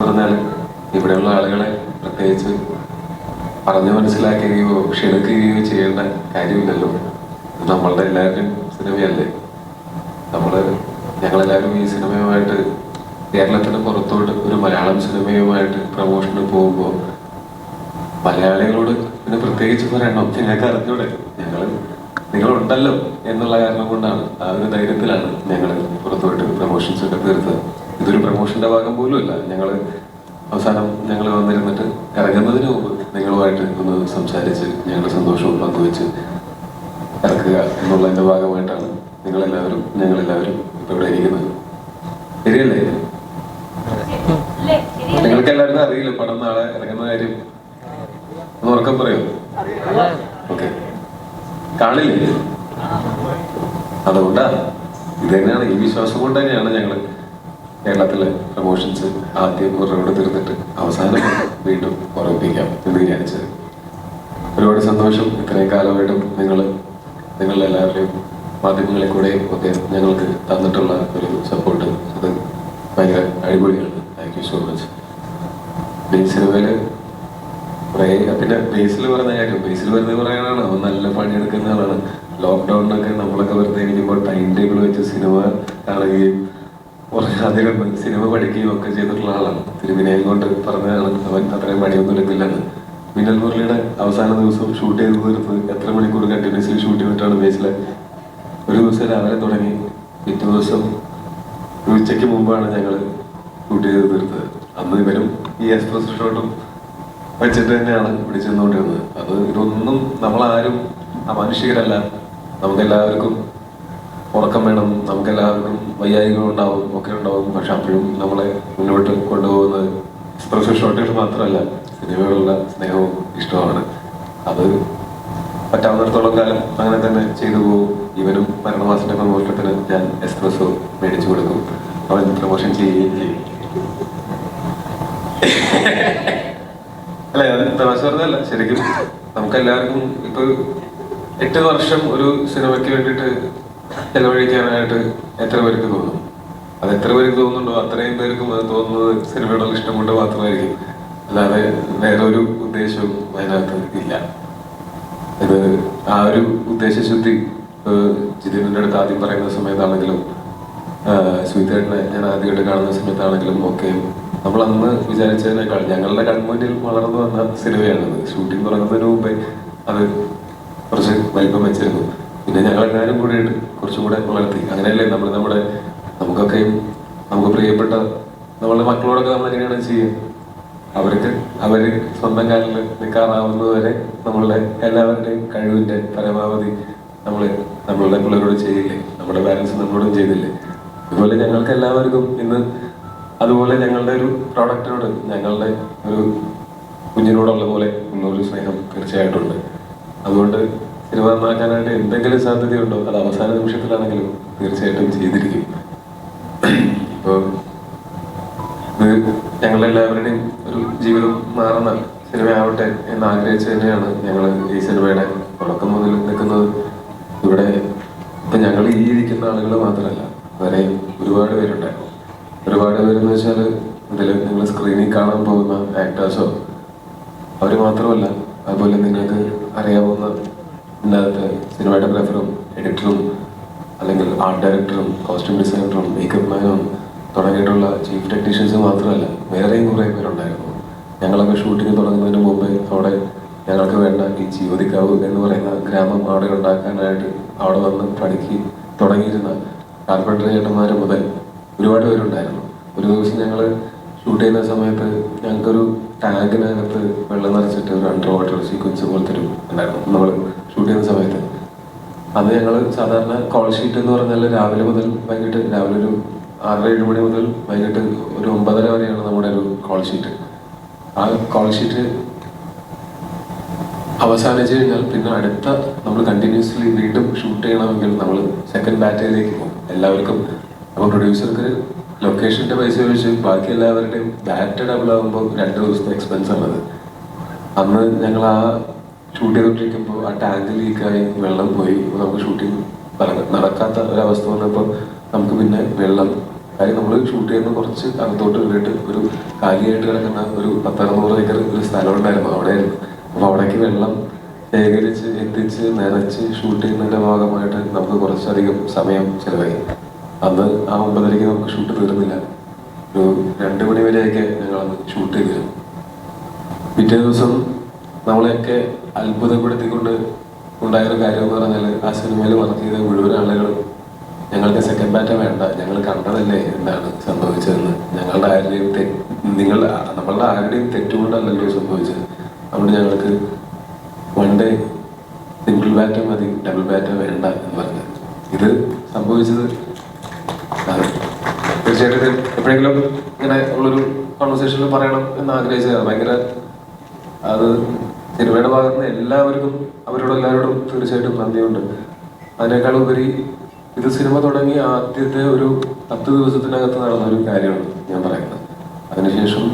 പറഞ്ഞാൽ ഇവിടെയുള്ള ആളുകളെ പ്രത്യേകിച്ച് പറഞ്ഞു മനസ്സിലാക്കുകയോ ക്ഷണിക്കുകയോ ചെയ്യേണ്ട കാര്യമില്ലല്ലോ. നമ്മളുടെ എല്ലാവരുടെയും സിനിമയല്ലേ. നമ്മൾ ഞങ്ങളെല്ലാവരും ഈ സിനിമയുമായിട്ട് കേരളത്തിന് പുറത്തോട്ട് ഒരു മലയാളം സിനിമയുമായിട്ട് പ്രമോഷന് പോകുമ്പോൾ മലയാളികളോട് പിന്നെ പ്രത്യേകിച്ച് പറയണം ഞങ്ങൾക്ക് അറിഞ്ഞൂടെ ഞങ്ങൾ നിങ്ങളുണ്ടല്ലോ എന്നുള്ള കാരണം കൊണ്ടാണ് ആ ഒരു ധൈര്യത്തിലാണ് ഞങ്ങൾ പുറത്തോട്ട് പ്രമോഷൻസ് ഒക്കെ തീർത്തത്. ഇതൊരു പ്രമോഷന്റെ ഭാഗം പോലും പോലുമല്ല ഞങ്ങൾ അവസാനം ഞങ്ങൾ വന്നിരുന്നിട്ട് ഇറങ്ങുന്നതിന് മുമ്പ് നിങ്ങളുമായിട്ട് ഒന്ന് സംസാരിച്ച് ഞങ്ങളുടെ സന്തോഷവും പങ്കുവെച്ച് ഇറക്കുക എന്നുള്ളതിന്റെ ഭാഗമായിട്ടാണ് നിങ്ങളെല്ലാവരും ഞങ്ങളെല്ലാവരും ഇപ്പൊ ഇവിടെ ഇരിക്കുന്നത്. ശരിയല്ലേ? നിങ്ങൾക്ക് എല്ലാവരും അറിയില്ല പടം നാളെ ഇറങ്ങുന്ന കാര്യം? ഒന്ന് ഉറക്കം പറയോ. ഓക്കെ. കാണില്ലേ? അതുകൊണ്ടാ. ഇത് തന്നെയാണ് ഈ വിശ്വാസം കൊണ്ട് തന്നെയാണ് ഞങ്ങൾ കേരളത്തിലെ പ്രമോഷൻസ് ആദ്യം കുറവിടെ തീർന്നിട്ട് അവസാനം വീണ്ടും ഓർമ്മിപ്പിക്കാം എന്ന് വിചാരിച്ചത് ഒരുപാട് സന്തോഷം ഇത്രയും കാലമായിട്ടും നിങ്ങൾ നിങ്ങളെല്ലാവരുടെയും മാധ്യമങ്ങളിൽ കൂടെ ഒക്കെ ഞങ്ങൾക്ക് തന്നിട്ടുള്ള ഒരു സപ്പോർട്ട് അത് ഭയങ്കര അടിപൊളിയാണ്. താങ്ക് യു സോ മച്ച് സിനിമയിൽ കുറേ പിന്നെ ബേസിൽ പറയുന്ന കാര്യം ബേസിൽ വെറുതെ പറയാനാണ്. അവൻ നല്ല പണിയെടുക്കുന്ന ആളാണ്. ലോക്ക്ഡൗണിനൊക്കെ നമ്മളൊക്കെ വെറുതെ ടൈം ടേബിൾ വെച്ച് സിനിമ കാണുകയും കുറേ അധികം സിനിമ പഠിക്കുകയും ഒക്കെ ചെയ്തിട്ടുള്ള ആളാണ്. തിരുവിനയം കൊണ്ട് പറഞ്ഞതാണ് അവൻ അത്രയും പണിയൊന്നും എടുക്കില്ലെന്ന് മിന്നൽ മുരളിയുടെ അവസാന ദിവസം ഷൂട്ട് ചെയ്ത് തീർത്ത് എത്ര മണിക്കൂർ കണ്ടിന്യൂസ്ലി ഷൂട്ട് ചെയ്തിട്ടാണ് ബേസിലെ ഒരു ദിവസം രാവിലെ തുടങ്ങി. പിറ്റേ ദിവസം ഉച്ചയ്ക്ക് മുമ്പാണ് ഞങ്ങൾ ഷൂട്ട് ചെയ്ത് തീർത്തത്. അന്ന് ഇവരും ഈ എക്സ്പ്രസ് ഷോട്ടും വെച്ചിട്ട് തന്നെയാണ് ഇവിടെ ചെന്നുകൊണ്ടിരുന്നത്. അത് ഇതൊന്നും നമ്മളാരും അമാനുഷികരല്ല. നമുക്കെല്ലാവർക്കും ഉറക്കം വേണം. നമുക്ക് എല്ലാവർക്കും വയ്യായികൾ ഉണ്ടാവും ഒക്കെ ഉണ്ടാവും പക്ഷെ അപ്പോഴും നമ്മളെ മുന്നോട്ട് കൊണ്ടുപോകുന്നത് സ്പെഷ്യൽ ഷോർട്ടേജ് മാത്രമല്ല സിനിമകളുള്ള സ്നേഹവും ഇഷ്ടമാണ് അത് പറ്റാവുന്നിടത്തോളം കാലം അങ്ങനെ തന്നെ ചെയ്തു പോകും. ഇവനും മരണമാസത്തിന്റെ പ്രമോഷണത്തിന് ഞാൻ എക്സ്പ്രസ്സോ മേടിച്ചു കൊടുക്കും. അവൻ പ്രമോഷൻ ചെയ്യുകയും ചെയ്യും. അല്ല തമാശ പറഞ്ഞല്ല ശരിക്കും നമുക്ക് എല്ലാവർക്കും ഇപ്പൊ എട്ട് വർഷം ഒരു സിനിമയ്ക്ക് വേണ്ടിയിട്ട് ചെലവഴിക്കാനായിട്ട് എത്ര പേർക്ക് തോന്നും? അത് എത്ര പേർക്ക് തോന്നുന്നുണ്ടോ? അത്രയും പേർക്കും അത് തോന്നുന്നത് സിനിമയോടുള്ള ഇഷ്ടം കൊണ്ട് മാത്രമായിരിക്കും. അല്ലാതെ വേറെ ഒരു ഉദ്ദേശവും അതിനകത്ത് ഇല്ല. ഇത് ആ ഒരു ഉദ്ദേശശുദ്ധി ഏഹ് ജിതിന്റെ അടുത്ത് ആദ്യം പറയുന്ന സമയത്താണെങ്കിലും സ്വീതേട്ടനെ ഞാൻ ആദ്യമായിട്ട് കാണുന്ന സമയത്താണെങ്കിലും ഒക്കെ നമ്മൾ അന്ന് വിചാരിച്ചതിനേക്കാൾ ഞങ്ങളുടെ കൺമുന്നിൽ വളർന്നു വന്ന സിനിമയാണിത്. ഷൂട്ടിംഗ് തുടങ്ങുന്നതിന് മുമ്പേ അത് കുറച്ച് വലിപ്പം വെച്ചിരുന്നു. പിന്നെ ഞങ്ങൾ എല്ലാവരും കൂടെ കുറച്ചും കൂടെ വളർത്തി. അങ്ങനെയല്ലേ നമ്മൾ നമ്മുടെ നമുക്കൊക്കെയും നമുക്ക് പ്രിയപ്പെട്ട നമ്മളുടെ മക്കളോടൊക്കെ നമ്മൾ എങ്ങനെയാണ് ചെയ്യുക? അവർക്ക് അവർ സ്വന്തം കാലിൽ നിൽക്കാറാവുന്നതുവരെ നമ്മളുടെ എല്ലാവരുടെയും കഴിവിന്റെ പരമാവധി നമ്മൾ നമ്മളുടെ പിള്ളേരോട് ചെയ്യില്ലേ നമ്മുടെ പാരൻസ് നമ്മളോടും ചെയ്തില്ലേ? അതുപോലെ ഞങ്ങൾക്ക് എല്ലാവർക്കും ഇന്ന് അതുപോലെ ഞങ്ങളുടെ ഒരു പ്രോഡക്റ്റിനോട് ഞങ്ങളുടെ ഒരു കുഞ്ഞിനോടുള്ള പോലെ ഉള്ള ഒരു സ്നേഹം തീർച്ചയായിട്ടുണ്ട് അതുകൊണ്ട് സിനിമ നന്നാക്കാനായിട്ട് എന്തെങ്കിലും സാധ്യതയുണ്ടോ? അത് അവസാന നിമിഷത്തിലാണെങ്കിലും തീർച്ചയായിട്ടും ചെയ്തിരിക്കും. ഇപ്പോൾ ഇത് ഞങ്ങളെല്ലാവരുടെയും ഒരു ജീവിതം മാറുന്ന സിനിമയാവട്ടെ എന്ന് ആഗ്രഹിച്ച് തന്നെയാണ് ഞങ്ങൾ ഈ സിനിമയുടെ തുടക്കം മുതൽ നിൽക്കുന്നത്. ഇവിടെ ഇപ്പൊ ഞങ്ങൾ ഈ ഇരിക്കുന്ന ആളുകൾ മാത്രമല്ല വരെ ഒരുപാട് പേരുണ്ടായിരുന്നു. ഒരുപാട് പേരെന്ന് വെച്ചാൽ ഇതിൽ നിങ്ങൾ സ്ക്രീനിൽ കാണാൻ പോകുന്ന ആക്ടേഴ്സോ അവർ മാത്രമല്ല അതുപോലെ നിങ്ങൾക്ക് അറിയാവുന്ന ഇതിനകത്ത് സിനിമാറ്റോഗ്രാഫറും എഡിറ്ററും അല്ലെങ്കിൽ ആർട്ട് ഡയറക്ടറും കോസ്റ്റ്യൂം ഡിസൈനറും മേക്കപ്പ് മാനും തുടങ്ങിയിട്ടുള്ള ചീഫ് ടെക്നീഷ്യൻസ് മാത്രമല്ല വേറെയും കുറേ പേരുണ്ടായിരുന്നു. ഞങ്ങളൊക്കെ ഷൂട്ടിംഗ് തുടങ്ങുന്നതിന് മുമ്പേ അവിടെ ഞങ്ങൾക്ക് വേണ്ട ഈ ജീവതിക്കാവ് എന്ന് പറയുന്ന ഗ്രാമം അവിടെ ഉണ്ടാക്കാനായിട്ട് അവിടെ വന്ന് പഠിക്ക് തുടങ്ങിയിരുന്ന കാർപ്പറ്റർ ചേട്ടന്മാർ മുതൽ ഒരുപാട് പേരുണ്ടായിരുന്നു. ഒരു ദിവസം ഞങ്ങൾ ഷൂട്ട് ചെയ്യുന്ന സമയത്ത് ഞങ്ങൾക്കൊരു ടാങ്കിനകത്ത് വെള്ളം നിറച്ചിട്ട് ഒരു അണ്ടർ വാട്ടർ സീക്വൻസ് പോലത്തെ ഒരു ഉണ്ടായിരുന്നു. നമ്മൾ ഷൂട്ട് ചെയ്യുന്ന സമയത്ത്. അത് ഞങ്ങൾ സാധാരണ കോൾ ഷീറ്റ് എന്ന് പറഞ്ഞാൽ രാവിലെ മുതൽ വൈകിട്ട് രാവിലെ ഒരു ആറര ഏഴ് മണി മുതൽ വൈകിട്ട് ഒരു ഒമ്പതര വരെയാണ് നമ്മുടെ ഒരു കോൾ ഷീറ്റ് ആ കോൾ ഷീറ്റ് അവസാനിച്ച് കഴിഞ്ഞാൽ പിന്നെ അടുത്ത നമ്മൾ കണ്ടിന്യൂസ്ലി വീണ്ടും ഷൂട്ട് ചെയ്യണമെങ്കിൽ നമ്മൾ സെക്കൻഡ് ബാറ്റേജിലേക്ക് പോകും. എല്ലാവർക്കും അപ്പോൾ പ്രൊഡ്യൂസർക്ക് ലൊക്കേഷന്റെ പൈസ ഒഴിച്ച് ബാക്കി എല്ലാവരുടെയും ബാറ്റ് ഡബിൾ ആകുമ്പോൾ രണ്ട് ദിവസത്തെ എക്സ്പെൻസ് ആണത് അന്ന് ഞങ്ങൾ ആ ഷൂട്ട് ചെയ്തോണ്ടിരിക്കുമ്പോൾ ആ ടാങ്ക് ലീക്കായി വെള്ളം പോയി. നമുക്ക് ഷൂട്ടിങ് നടക്കാത്ത ഒരവസ്ഥ വന്നപ്പോൾ നമുക്ക് പിന്നെ വെള്ളം. കാര്യം നമ്മൾ ഷൂട്ട് ചെയ്യുന്ന കുറച്ച് അകത്തോട്ട് കയറിയിട്ട് ഒരു കാലിയായിട്ട് കിടക്കുന്ന ഒരു പത്തറുന്നൂറ് ഏക്കർ ഒരു സ്ഥലം ഉണ്ടായിരുന്നു. അവിടെയായിരുന്നു. അപ്പോൾ അവിടേക്ക് വെള്ളം ശേഖരിച്ച് എത്തിച്ച് നിറച്ച് ഷൂട്ട് ചെയ്യുന്നതിന്റെ ഭാഗമായിട്ട് നമുക്ക് കുറച്ചധികം സമയം ചിലവായി. അന്ന് ആ ഒമ്പതരയ്ക്ക് നമുക്ക് ഷൂട്ട് തീർന്നില്ല. ഒരു രണ്ട് മണി വരെയൊക്കെ ഞങ്ങളന്ന് ഷൂട്ട് ചെയ്തിരുന്നു പിറ്റേ ദിവസം നമ്മളെയൊക്കെ അത്ഭുതപ്പെടുത്തിക്കൊണ്ട് ഉണ്ടായൊരു കാര്യം എന്ന് പറഞ്ഞാൽ ആ സിനിമയിൽ വർക്ക് ചെയ്ത മുഴുവൻ ആളുകളും ഞങ്ങൾക്ക് സെക്കൻഡ് ബാറ്റ വേണ്ട ഞങ്ങൾ കണ്ടതല്ലേ എന്താണ് സംഭവിച്ചതെന്ന്. ഞങ്ങളുടെ ആരുടെയും തെ നിങ്ങളുടെ നമ്മളുടെ ആരുടെയും തെറ്റുകൊണ്ടല്ലല്ലോ സംഭവിച്ചത്. അതുകൊണ്ട് ഞങ്ങൾക്ക് വൺ ഡേ സിംഗിൾ ബാറ്റ മതി ഡബിൾ ബാറ്റ വേണ്ട എന്ന് പറഞ്ഞത് ഇത് സംഭവിച്ചത്. തീർച്ചയായിട്ടും എപ്പോഴെങ്കിലും ഇങ്ങനെ ഉള്ളൊരു കോൺവെർസേഷനിൽ പറയണം എന്ന് ആഗ്രഹിച്ചതാണ്. ഭയങ്കര അത് സിനിമയുടെ ഭാഗത്ത് നിന്ന് എല്ലാവർക്കും അവരോട് എല്ലാവരോടും തീർച്ചയായിട്ടും നന്ദിയുണ്ട്. അതിനേക്കാൾ ഉപരി ഇത് സിനിമ തുടങ്ങി ആദ്യത്തെ ഒരു പത്ത് ദിവസത്തിനകത്ത് നടന്ന ഒരു കാര്യമാണ് ഞാൻ പറയുന്നത്. അതിനുശേഷം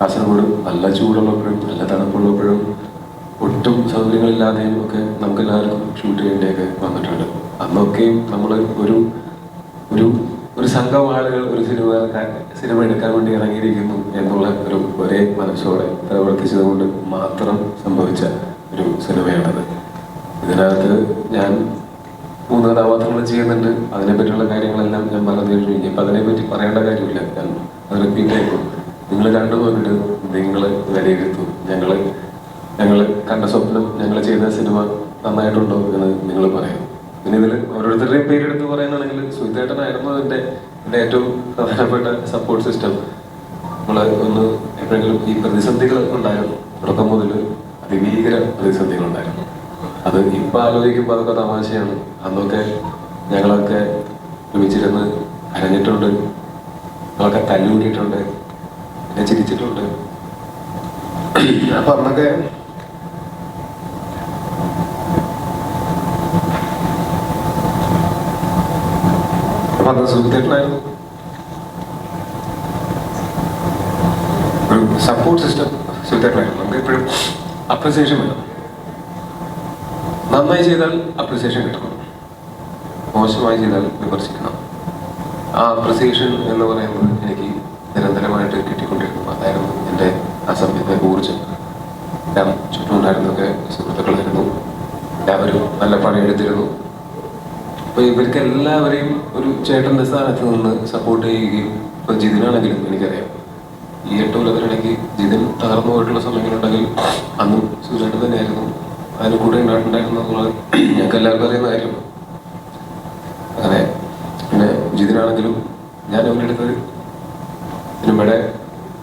കാസർഗോഡ് നല്ല ചൂടുള്ളപ്പോഴും നല്ല തണുപ്പുള്ളപ്പോഴും ഒട്ടും സൗകര്യങ്ങളില്ലാതെയും ഒക്കെ നമുക്ക് എല്ലാവർക്കും ഷൂട്ട് ചെയ്യേണ്ടിയൊക്കെ വന്നിട്ടുണ്ട്. അന്നൊക്കെയും നമ്മൾ ഒരു ഒരു ഒരു സംഘം ആളുകൾ ഒരു സിനിമ സിനിമ എടുക്കാൻ വേണ്ടി ഇറങ്ങിയിരിക്കുന്നു എന്നുള്ള ഒരു ഒരേ മനസ്സോടെ പ്രവർത്തിച്ചത് കൊണ്ട് മാത്രം സംഭവിച്ച ഒരു സിനിമയാണത്. ഇതിനകത്ത് ഞാൻ മൂന്ന് കഥാപാത്രങ്ങൾ ചെയ്യുന്നുണ്ട്. അതിനെപ്പറ്റിയുള്ള കാര്യങ്ങളെല്ലാം ഞാൻ പറഞ്ഞു കഴിഞ്ഞു ഇനിയിപ്പോൾ അതിനെപ്പറ്റി പറയേണ്ട കാര്യമില്ല. ഞാൻ അത് റിപ്പീറ്റ് ആയിക്കോ നിങ്ങൾ കണ്ടു നോക്കിയിട്ട് നിങ്ങൾ വിലയിരുത്തു. ഞങ്ങൾ ഞങ്ങൾ കണ്ട സ്വപ്നം ഞങ്ങൾ ചെയ്ത സിനിമ നന്നായിട്ടുണ്ടോ എന്ന് നിങ്ങൾ പറയും. പിന്നെ ഇതിൽ ഓരോരുത്തരുടെയും പേരെടുത്ത് പറയാനാണെങ്കിൽ സുഹിതേട്ടനായിരുന്നു അതിന്റെ എന്റെ ഏറ്റവും പ്രധാനപ്പെട്ട സപ്പോർട്ട് സിസ്റ്റം നമ്മൾ ഒന്ന് എപ്പോഴെങ്കിലും ഈ പ്രതിസന്ധികൾ ഉണ്ടായിരുന്നു. തുടക്കം മുതൽ അതിഭീകര പ്രതിസന്ധികൾ ഉണ്ടായിരുന്നു. അത് ഇപ്പം ആലോചിക്കുമ്പോൾ അതൊക്കെ തമാശയാണ്. അന്നൊക്കെ ഞങ്ങളൊക്കെ ഒരുമിച്ചിരുന്ന് അരഞ്ഞിട്ടുണ്ട്. ഞങ്ങളൊക്കെ തല്ലുകൂടിയിട്ടുണ്ട്. പിന്നെ ചിരിച്ചിട്ടുണ്ട്. അപ്പൊ അന്നൊക്കെ അന്ന് സുഖിതേട്ടനായിരുന്നു ഒരു സപ്പോർട്ട് സിസ്റ്റം സുഖിതേട്ടനായിരുന്നു നമുക്ക് എപ്പോഴും അപ്രിസിയേഷൻ വേണം. നന്നായി ചെയ്താൽ അപ്രിസിയേഷൻ കിട്ടണം മോശമായി ചെയ്താൽ വിമർശിക്കണം. ആ അപ്രിസിയേഷൻ എന്ന് പറയുന്നത് എനിക്ക് നിരന്തരമായിട്ട് കിട്ടിക്കൊണ്ടിരുന്നു അതായിരുന്നു എന്റെ ആ സമയത്തെ ഊർജം എല്ലാം ചുറ്റുമുണ്ടായിരുന്നൊക്കെ സുഹൃത്തുക്കളായിരുന്നു. എല്ലാവരും നല്ല പണിയെടുത്തിരുന്നു അപ്പൊ ഇവർക്ക് എല്ലാവരെയും ഒരു ചേട്ടന്റെ സ്ഥാനത്ത് നിന്ന് സപ്പോർട്ട് ചെയ്യുകയും ഇപ്പൊ ജിതിനാണെങ്കിലും എനിക്കറിയാം. ഈ എട്ട് കൊല്ലത്തിനിടയ്ക്ക് ജിതിൻ തകർന്നു പോയിട്ടുള്ള സമയങ്ങളുണ്ടെങ്കിൽ അന്നും സുരേട്ട് തന്നെയായിരുന്നു. അതിന് കൂടെ ഉണ്ടായിട്ടുണ്ടായിരുന്നു എന്നുള്ളത് ഞങ്ങൾക്ക് എല്ലാവർക്കും അറിയുന്ന കാര്യമാണ് അങ്ങനെ പിന്നെ ജിതിനാണെങ്കിലും ഞാൻ അവന്റെ അടുത്ത് സിനിമയുടെ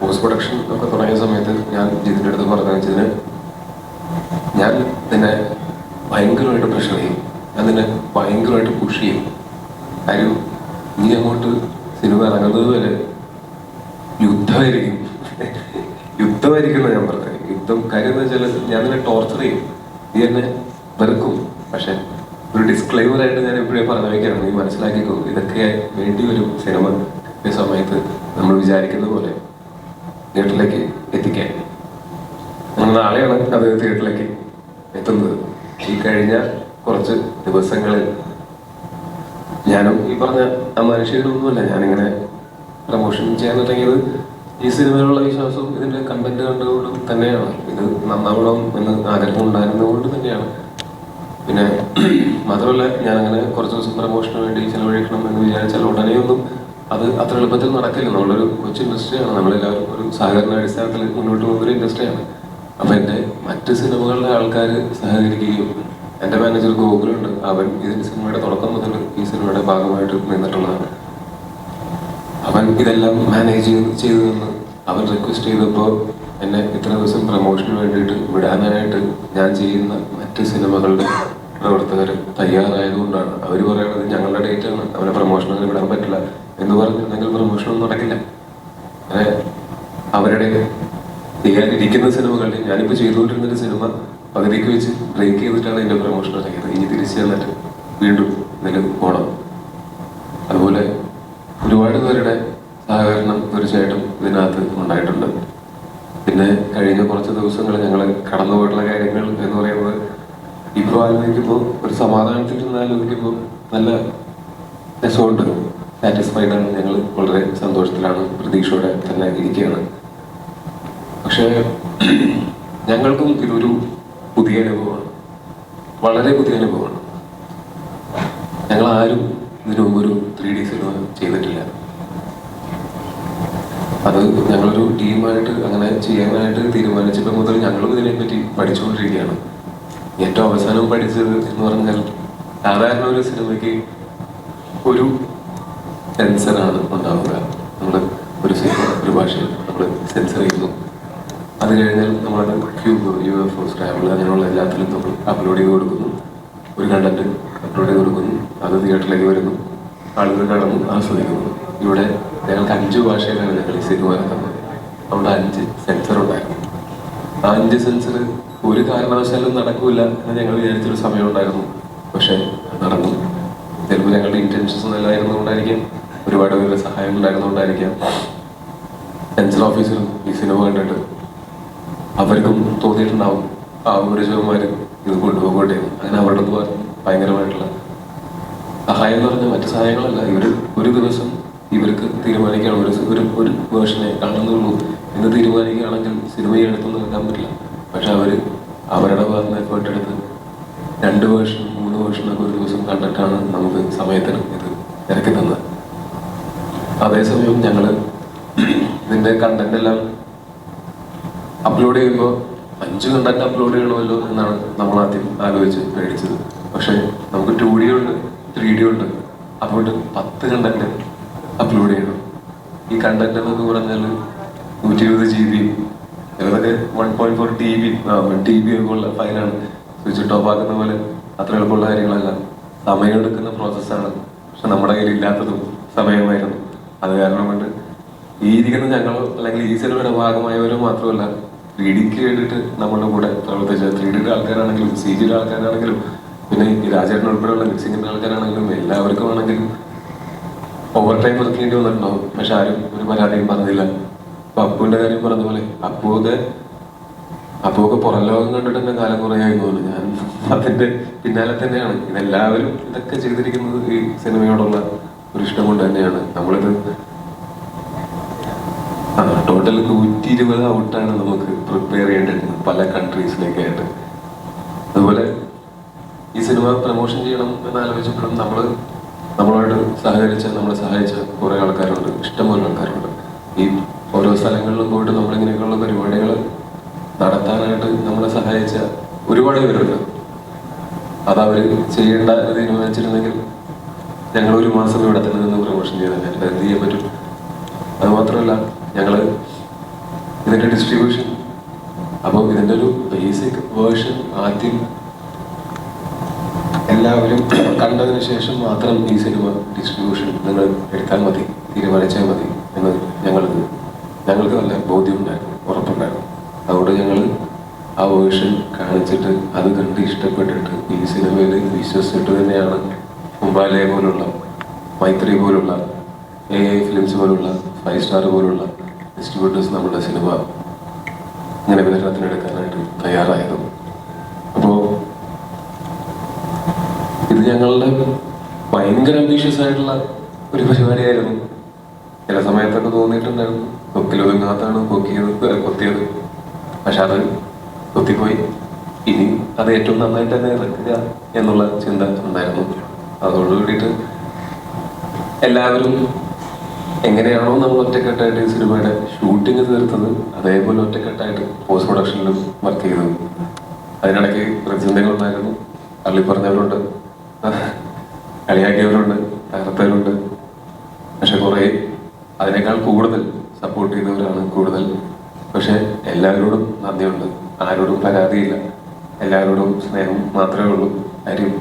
പോസ്റ്റ് പ്രൊഡക്ഷൻ ഒക്കെ തുടങ്ങിയ സമയത്ത് ഞാൻ ജിതിന്റെ അടുത്ത് പറഞ്ഞു ജിതിന് ഞാൻ നിന്നെ ഭയങ്കരമായിട്ട് പ്രഷർ ചെയ്യും. നിന്നെ ഭയങ്കരമായിട്ട് പുഷ് ചെയ്യും. കാര്യം നീ അങ്ങോട്ട് സിനിമ ഇറങ്ങുന്നത് വരെ യുദ്ധമായിരിക്കും. യുദ്ധമായിരിക്കും എന്നാ ഞാൻ പറഞ്ഞത്. യുദ്ധം കാര്യം എന്ന് വെച്ചാൽ ഞാൻ നിന്നെ ടോർച്ചർ ചെയ്യും. നീ എന്നെ വെറുക്കും. പക്ഷെ ഒരു ഡിസ്ക്ലൈമർ ആയിട്ട് ഞാൻ എപ്പോഴും പറഞ്ഞു വയ്ക്കാണ് നീ മനസ്സിലാക്കിക്കോ. ഇതൊക്കെ വേണ്ടി വരും സിനിമ ഈ സമയത്ത് നമ്മൾ വിചാരിക്കുന്ന പോലെ തിയേറ്ററിലേക്ക് എത്തിക്കാൻ. നാളെയാണ് അത് തിയേറ്ററിലേക്ക് എത്തുന്നത്. ഈ കഴിഞ്ഞ കുറച്ച് ദിവസങ്ങളിൽ ഞാനും ഈ പറഞ്ഞ മനുഷ്യരൊന്നുമല്ല ഞാനിങ്ങനെ പ്രമോഷൻ ചെയ്യാൻ തുടങ്ങിയത് ഈ സിനിമയിലുള്ള വിശ്വാസവും ഇതിന്റെ കണ്ടന്റ് കണ്ടുകൊണ്ടും തന്നെയാണ്. ഇത് നന്നാവണം എന്ന് ആഗ്രഹം ഉണ്ടായിരുന്നതുകൊണ്ട് തന്നെയാണ്. പിന്നെ മാത്രമല്ല ഞാൻ അങ്ങനെ കുറച്ച് ദിവസം പ്രമോഷന് വേണ്ടി ചെലവഴിക്കണം എന്ന് വിചാരിച്ചാൽ ഉടനെയൊന്നും അത് അത്ര എളുപ്പത്തിൽ നടക്കില്ല. നമ്മളൊരു കൊച്ചു ഇൻഡസ്ട്രിയാണ് നമ്മളെല്ലാവരും ഒരു സഹകരണ അടിസ്ഥാനത്തിൽ മുന്നോട്ട് പോകുന്ന ഒരു ഇൻഡസ്ട്രിയാണ് അപ്പൊ എന്റെ മറ്റ് സിനിമകളിലെ ആൾക്കാർ സഹകരിക്കുകയും എന്റെ മാനേജർ ഗോകുലുണ്ട്. അവൻ ഇതിന്റെ സിനിമയുടെ തുടക്കം മുതൽ ഈ സിനിമയുടെ ഭാഗമായിട്ട് നിന്നിട്ടുള്ളതാണ്. അവൻ ഇതെല്ലാം മാനേജ് ചെയ്ത് അവൻ റിക്വസ്റ്റ് ചെയ്തപ്പോൾ എന്നെ ഇത്ര ദിവസം പ്രൊമോഷന് വേണ്ടിയിട്ട് വിടാനായിട്ട് ഞാൻ ചെയ്യുന്ന മറ്റ് സിനിമകളുടെ പ്രവർത്തകർ തയ്യാറായതുകൊണ്ടാണ്. അവർ പറയുന്നത് ഞങ്ങളുടെ ഡേറ്റ് ആണ്. അവനെ പ്രൊമോഷനൊന്നും വിടാൻ പറ്റില്ല എന്ന് പറഞ്ഞിട്ടുണ്ടെങ്കിൽ പ്രൊമോഷനൊന്നും നടക്കില്ല. അവരുടെ ചെയ്യാനിരിക്കുന്ന സിനിമകളിൽ ഞാനിപ്പോൾ ചെയ്തുകൊണ്ടിരുന്നൊരു സിനിമ പകുതിക്ക് വെച്ച് ബ്രേക്ക് ചെയ്തിട്ടാണ് എന്റെ പ്രൊമോഷൻ ഇറങ്ങിയത് ഇനി തിരിച്ചു ചെന്നിട്ട് വീണ്ടും ഇതിൽ പോകണം അതുപോലെ ഒരുപാട് പേരുടെ സഹകരണം തീർച്ചയായിട്ടും ഇതിനകത്ത് ഉണ്ടായിട്ടുണ്ട്. പിന്നെ കഴിഞ്ഞ കുറച്ച് ദിവസങ്ങൾ ഞങ്ങൾ കടന്നുപോയിട്ടുള്ള കാര്യങ്ങൾ എന്ന് പറയുന്നത് ഇപ്പോൾ ആലോചിക്കുമ്പോൾ ഒരു സമാധാനത്തിൽ നിന്ന് ആലോചിക്കുമ്പോൾ നല്ല രസമുണ്ട്. സാറ്റിസ്ഫൈഡ് ആണ്. ഞങ്ങൾ വളരെ സന്തോഷത്തിലാണ്. പ്രതീക്ഷയോടെ തന്നെ ഇരിക്കുകയാണ്. പക്ഷേ ഞങ്ങൾക്കും ഇതൊരു പുതിയ അനുഭവമാണ്. വളരെ പുതിയ അനുഭവമാണ്. ഞങ്ങൾ ആരും ഇതിനു മുമ്പ് ഒരു ത്രീ ഡി സിനിമ ചെയ്തിട്ടില്ല. അത് ഞങ്ങളൊരു ടീമായിട്ട് അങ്ങനെ ചെയ്യാനായിട്ട് തീരുമാനിച്ചപ്പോൾ മുതൽ ഞങ്ങളും ഇതിനെപ്പറ്റി പഠിച്ചുകൊണ്ടിരിക്കുകയാണ്. ഏറ്റവും അവസാനം പഠിച്ചത് എന്ന് പറഞ്ഞാൽ സാധാരണ ഒരു സിനിമയ്ക്ക് ഒരു സെൻസറാണ് ഉണ്ടാവുക. നമ്മൾ ഒരു സിനിമ ഒരു ഭാഷയിൽ നമ്മൾ സെൻസർ ചെയ്യുന്നു. അത് കഴിഞ്ഞാൽ നമ്മളുടെ cube U F O scrabble അങ്ങനെയുള്ള എല്ലാത്തിലും നമ്മൾ അപ്ലോഡ് ചെയ്ത് കൊടുക്കുന്നു. ഒരു കണ്ടന്റ് അപ്ലോഡ് ചെയ്ത് കൊടുക്കുന്നു. അത് തിയേറ്ററിലേക്ക് വരുന്നു. ആളുകൾ കാണുന്നു ആസ്വദിക്കുന്നു. ഇവിടെ ഞങ്ങൾക്ക് അഞ്ച് ഭാഷയിലാണ് ഞങ്ങൾ ഈ സിനിമ ഇറക്കുന്നത് അവിടെ അഞ്ച് സെൻസർ ഉണ്ടായിരുന്നു. ആ അഞ്ച് സെൻസർ ഒരു കാരണവശാലും നടക്കൂല എന്ന് ഞങ്ങൾ വിചാരിച്ചൊരു സമയം ഉണ്ടായിരുന്നു. പക്ഷെ നടന്നു. ചിലപ്പോൾ ഞങ്ങളുടെ ഇന്റൻഷൻസ് നല്ലതായിരുന്നുകൊണ്ടായിരിക്കാം ഒരുപാട് പേരുടെ സഹായം ഉണ്ടായിരുന്നുകൊണ്ടായിരിക്കാം സെൻസർ ഓഫീസറും ഈ സിനിമ കണ്ടിട്ട് അവർക്കും തോന്നിയിട്ടുണ്ടാവും. ആ ഒരു ഇത് കൊണ്ടുപോകട്ടെ. അങ്ങനെ അവരുടെ അടുത്ത് ഭയങ്കരമായിട്ടുള്ള സഹായം എന്ന് പറഞ്ഞാൽ മറ്റു സഹായങ്ങളല്ല. ഇവർ ഒരു ദിവസം ഇവർക്ക് തീരുമാനിക്കണം ഒരു ഒരു ഒരു വേർഷനെ കാണുന്നുള്ളൂ. എന്ന് തീരുമാനിക്കുകയാണെങ്കിൽ സിനിമയെ എടുത്തൊന്നും വെക്കാൻ പറ്റില്ല. പക്ഷെ അവർ അവരുടെ ഭാഗത്ത് എഫേർട്ട് രണ്ട് വേർഷൻ മൂന്ന് വേർഷനൊക്കെ ഒരു ദിവസം കണ്ടിട്ടാണ് നമുക്ക് സമയത്തിന് ഇത് ഇറക്കി തന്നത്. അതേസമയം ഞങ്ങൾ ഇതിന്റെ കണ്ടന്റ് എല്ലാം അപ്ലോഡ് ചെയ്യുമ്പോൾ അഞ്ച് കണ്ടന്റ് അപ്ലോഡ് ചെയ്യണമല്ലോ എന്നാണ് നമ്മൾ ആദ്യം ആലോചിച്ച് മേടിച്ചത് പക്ഷേ നമുക്ക് ടു ഡി ഉണ്ട് ത്രീ ഡി ഉണ്ട്. അപ്പോൾ പത്ത് കണ്ടന്റ് അപ്ലോഡ് ചെയ്യണം. ഈ കണ്ടന്റ് എന്നൊക്കെ പറഞ്ഞാൽ നൂറ്റി ഇരുപത് ജി ബി ഏതൊക്കെ one point four T B T B ഒക്കെ ഉള്ള ഫയലാണ് സ്വിച്ച് ടോപ്പ് ആക്കുന്ന പോലെ അത്ര എളുപ്പമുള്ള കാര്യങ്ങളല്ല. സമയമെടുക്കുന്ന പ്രോസസ്സാണ് പക്ഷെ നമ്മുടെ കയ്യിൽ ഇല്ലാത്തതും സമയമായിരുന്നു. അത് കാരണം കൊണ്ട് ഈ ഇരിക്കുന്ന ഞങ്ങൾ അല്ലെങ്കിൽ ഈ സിനിമയുടെ ഭാഗമായവരോ മാത്രമല്ല ത്രീ കേട്ടിട്ട് നമ്മളുടെ കൂടെ പ്രവർത്തിച്ച ത്രീ ഡിയുടെ ആൾക്കാരാണെങ്കിലും സി ജിയുടെ ആൾക്കാരാണെങ്കിലും പിന്നെ ഈ രാജേട്ടൻ ഉൾപ്പെടെയുള്ള മിക്സിങ്ങിന്റെ ആൾക്കാരാണെങ്കിലും എല്ലാവർക്കും ആണെങ്കിലും ഓവർ ടൈം വർക്കേണ്ടി വന്നിട്ടുണ്ടാവും. പക്ഷെ ആരും ഒരു പരാതിയും പറഞ്ഞില്ല. അപ്പൊ അപ്പുവിന്റെ കാര്യം പറഞ്ഞ പോലെ അപ്പുവൊക്കെ അപ്പുവൊക്കെ പുറം ലോകം കണ്ടിട്ട് തന്നെ കാലം കുറയായി തോന്നുന്നു ഞാൻ അതിന്റെ പിന്നാലെ തന്നെയാണ്. ഇതെല്ലാവരും ഇതൊക്കെ ചെയ്തിരിക്കുന്നത് ഈ സിനിമയോടുള്ള ഒരു ഇഷ്ടം കൊണ്ട് തന്നെയാണ്. നമ്മളിത് ടോട്ടൽ നൂറ്റി ഇരുപത് ഔട്ടാണ് നമുക്ക് പ്രിപ്പയർ ചെയ്യേണ്ടിയിരുന്നത് പല കൺട്രീസിലേക്കായിട്ട് അതുപോലെ ഈ സിനിമ പ്രൊമോഷൻ ചെയ്യണം എന്ന് ആലോചിച്ചപ്പോഴും നമ്മൾ നമ്മളോട് സഹകരിച്ച നമ്മളെ സഹായിച്ച കുറേ ആൾക്കാരുണ്ട്. ഇഷ്ടംപോലെ ആൾക്കാരുണ്ട്. ഈ ഓരോ സ്ഥലങ്ങളിലും പോയിട്ട് നമ്മളിങ്ങനെയൊക്കെയുള്ള പരിപാടികൾ നടത്താനായിട്ട് നമ്മളെ സഹായിച്ച ഒരുപാട് പേരുണ്ട്. അത് അവർ ചെയ്യേണ്ട തീരുമാനിച്ചിരുന്നെങ്കിൽ ഞങ്ങൾ ഒരു മാസം ഇവിടെ തന്നെ നിന്ന് പ്രൊമോഷൻ ചെയ്തല്ലേ എന്ത് ചെയ്യാൻ പറ്റും? അത് മാത്രമല്ല ഞങ്ങൾ ഇതിന്റെ ഡിസ്ട്രിബ്യൂഷൻ അപ്പോൾ ഇതിന്റെ ഒരു ബേസിക് വേർഷൻ ആദ്യം എല്ലാവരും കണ്ടതിന് ശേഷം മാത്രം ഈ സിനിമ ഡിസ്ട്രിബ്യൂഷൻ നിങ്ങൾ എടുത്താൽ മതി തീരുമാനിച്ചാൽ മതി എന്ന് ഞങ്ങൾക്ക് ഞങ്ങൾക്ക് നല്ല ബോധ്യമുണ്ടായിരുന്നു ഉറപ്പുണ്ടായിരുന്നു. അതുകൊണ്ട് ഞങ്ങൾ ആ വേർഷൻ കാണിച്ചിട്ട് അത് കണ്ട് ഇഷ്ടപ്പെട്ടിട്ട് ഈ സിനിമയിൽ വിശ്വസിച്ചിട്ട് തന്നെയാണ് മുംബാലയ പോലുള്ള മൈത്രി പോലുള്ള എ ഐ ഫിലിംസ് പോലുള്ള ഫൈവ് സ്റ്റാർ പോലുള്ള ഡിസ്ട്രിബ്യൂട്ടേഴ്സ് നമ്മുടെ സിനിമ ഇങ്ങനെ വിതരണത്തിനെടുക്കാനായിട്ട് തയ്യാറായിരുന്നു. അപ്പോൾ ഇത് ഞങ്ങളുടെ ഭയങ്കര അംബീഷ്യസ് ആയിട്ടുള്ള ഒരു പരിപാടിയായിരുന്നു. ചില സമയത്തൊക്കെ തോന്നിയിട്ടുണ്ടായിരുന്നു. കൊക്കിലൊതുങ്ങാത്താണ് കൊക്കിയത് കൊത്തിയത്. പക്ഷെ അത് കൊത്തിപ്പോയി. ഇനി അത് ഏറ്റവും നന്നായിട്ട് തന്നെ ഇറക്കുക എന്നുള്ള ചിന്ത ഉണ്ടായിരുന്നു. അതോടുകൂടിയിട്ട് എല്ലാവരും എങ്ങനെയാണോ നമ്മൾ ഒറ്റക്കെട്ടായിട്ട് ഈ സിനിമയുടെ ഷൂട്ടിംഗ് തീർത്തത് അതേപോലെ ഒറ്റക്കെട്ടായിട്ട് പോസ്റ്റ് പ്രൊഡക്ഷനിലും വർക്ക് ചെയ്തത് അതിനിടയ്ക്ക് പ്രതിസന്ധികളുണ്ടായിരുന്നു അള്ളി പറഞ്ഞവരുണ്ട്. കളിയാക്കിയവരുണ്ട്. തകർത്തവരുണ്ട്. പക്ഷെ കുറേ അതിനേക്കാൾ കൂടുതൽ സപ്പോർട്ട് ചെയ്തവരാണ് കൂടുതൽ. പക്ഷെ എല്ലാവരോടും നന്ദിയുണ്ട്. ആരോടും പരാതിയില്ല. എല്ലാവരോടും സ്നേഹം മാത്രമേ ഉള്ളൂ. കാര്യം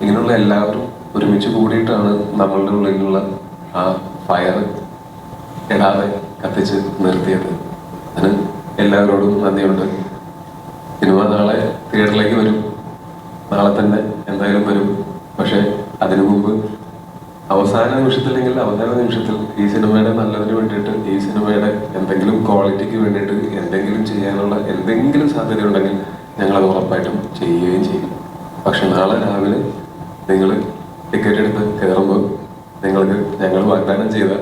ഇങ്ങനെയുള്ള എല്ലാവരും ഒരുമിച്ച് കൂടിയിട്ടാണ് നമ്മളുടെ ഉള്ളിലുള്ള ആ ഫയർ ഇടാതെ കത്തിച്ച് നിർത്തിയത്. അതിന് എല്ലാവരോടും നന്ദിയുണ്ട്. സിനിമ നാളെ തിയേറ്ററിലേക്ക് വരും. നാളെ തന്നെ എന്തായാലും വരും. പക്ഷേ അതിനു മുമ്പ് അവസാന നിമിഷത്തില്ലെങ്കിൽ അവസാന നിമിഷത്തിൽ ഈ സിനിമയുടെ നല്ലതിന് വേണ്ടിയിട്ട് ഈ സിനിമയുടെ എന്തെങ്കിലും ക്വാളിറ്റിക്ക് വേണ്ടിയിട്ട് എന്തെങ്കിലും ചെയ്യാനുള്ള എന്തെങ്കിലും സാധ്യത ഉണ്ടെങ്കിൽ ഞങ്ങൾ അത് ഉറപ്പായിട്ടും ചെയ്യുകയും ചെയ്യും. പക്ഷെ നാളെ രാവിലെ നിങ്ങൾ ടിക്കറ്റ് എടുത്ത് കയറുമ്പോൾ നിങ്ങൾക്ക് ഞങ്ങൾ വാഗ്ദാനം ചെയ്ത